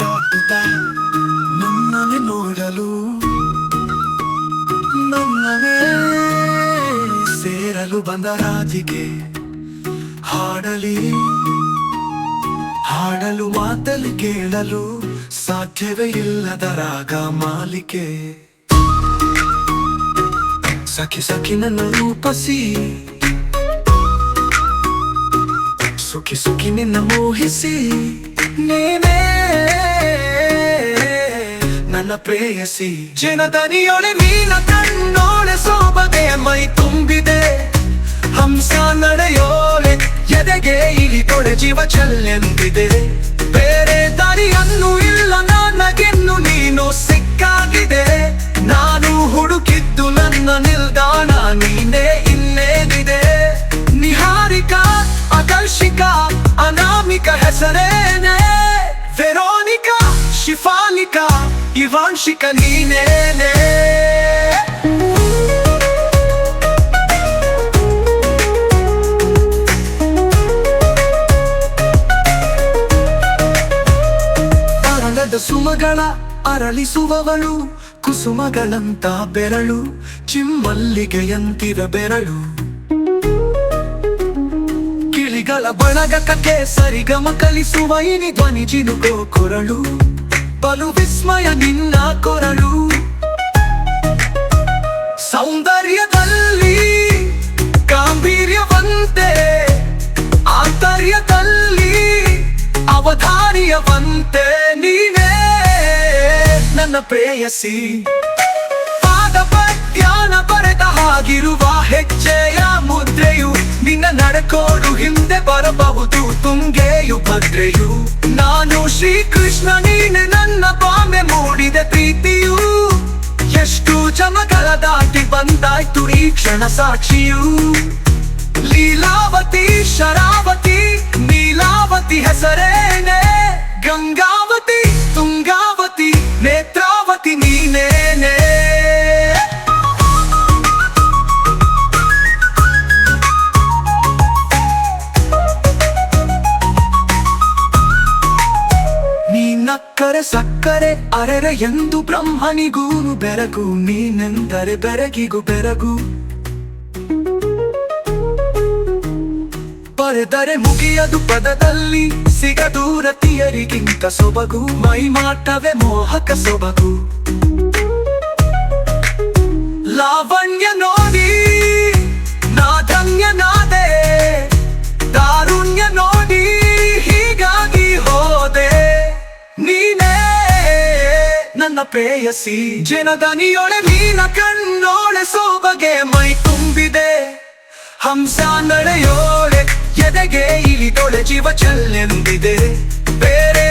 ಪಾಪುತ ನನ್ನನೆ ನೋಡಲು ನನ್ನನೇ ಸೇರಲು ಬಂದ ರಾಜಿಗೆ ಹಾಡಲಿ ಹಾಡಲು ಮಾತಲಿ ಕೇಳಲು ಸಾಧ್ಯವೇ ಇಲ್ಲದ ರಾಗ ಮಾಲಿಕೆ ಸಖಿ ಸಖಿ ನನ್ನ ರೂಪಸಿ ಸುಖಿ ಸುಖಿ ನಿನ್ನ ಮೋಹಿಸಿ ನೀನೇ. ನನ್ನ ಪ್ರೇಯಸಿ. ಜನದನಿಯೊಳೆ ನೀನ ಕಣ್ಣೋಳೆ, ಸೋಬದೆ ಮೈ ತುಂಬಿದೆ. ಹಂಸ ನಡೆಯೋಳೆ, ಎದೆಗೆ ಇಲ್ಲಿ ತೊಡೆ ಜೀವ ಚಲ್ಲೆಂದಿದೆ. ಬೇರೆ ದಾರಿಯನ್ನು ಇಲ್ಲ, ನನಗೆನ್ನು ನೀನು ಸಿಕ್ಕಾಗಿದೆ. ಆಕರ್ಷಿಕ ಅನಾಮಿಕ ಹೆಸರೇನೆ ವೆರೋನಿಕಾ ಶಿಫಾನಿಕಾ ಇವಾಂಶಿಕ ನೀನೇನೆ ಸುಮಗಳ ಅರಳಿಸುವವಳು ಕುಸುಮಗಳಂತ ಬೆರಳು ಚಿಮ್ಮಲ್ಲಿಗೆಯಂತಿರ ಬೆರಳು. ಗಿಳಿಗಳ ಕಥೆ ಸರಿಗಮ ಕಲಿಸುವ ಇನಿ ಧ್ವನಿ ಜಿನುಗೋ ಕೊರಳು. ಬಲು ವಿಸ್ಮಯ ನಿನ್ನ ಕೊರಳು. ಸೌಂದರ್ಯದಲ್ಲಿ ಗಾಂಭೀರ್ಯವಂತೆ, ಆಂತರ್ಯದಲ್ಲಿ ಅವಧಾನಿಯವಂತೆ ನೀನೇ ನನ್ನ ಪ್ರೇಯಸಿ. ಪಾದ ಪದ್ಯಾನ ಬರೆದ ನಡಕೋಡು ಹಿಂದೆ ಬರಬಹುದು ತುಂಗೆಯು ಭದ್ರೆಯು. ನಾನು ಶ್ರೀಕೃಷ್ಣ, ನೀನೆ ನನ್ನ ಬಾಮೆ ಮೂಡಿದ ಪ್ರೀತಿಯು. ಎಷ್ಟು ಚಮಕಲ ದಾಟಿ ಬಂದಾಯ್ತು ಈ ಕ್ಷಣ ಸಾಕ್ಷಿಯು. ಲೀಲಾವತಿ, ಶರಾವತಿ, ನೀಲಾವತಿ ಹೆಸರೇನೆ. ಗಂಗಾವತಿ ನೀ ನಕ್ಕರೆ ಸಕ್ಕರೆ ಅರೆರೆ ಎಂದು ಬ್ರಹ್ಮನಿಗೂ ಬೆರಗು. ನೀನೆಂದರೆ ಬೆರಗಿಗೂ ಬೆರಗು. ಬರೆದರೆ ಮುಗಿಯದು ಪದದಲ್ಲಿ. ಸಿಗದು ರತಿಯರಿಗಿಂತ ಸೊಬಗು. ಮೈ ಮಾಟವೇ ಮೋಹಕ ಸೊಬಗು. ಲಾವಣ್ಯ ನೋಡಿ. ನನ್ನ ಪ್ರೇಯಸಿ. ಜನದನಿಯೊಳೆ ನೀನ ಕಣ್ಣೋಳೆ ಸೋಬಗೆ ಮೈ ತುಂಬಿದೆ. ಹಂಸ ನಡೆಯೋಳೆ, ಎದೆಗೆ ಇಳಿದೊಳೆ ಜೀವ ಚೆಲ್ಲೆಂದಿದೆ ಬೇರೆ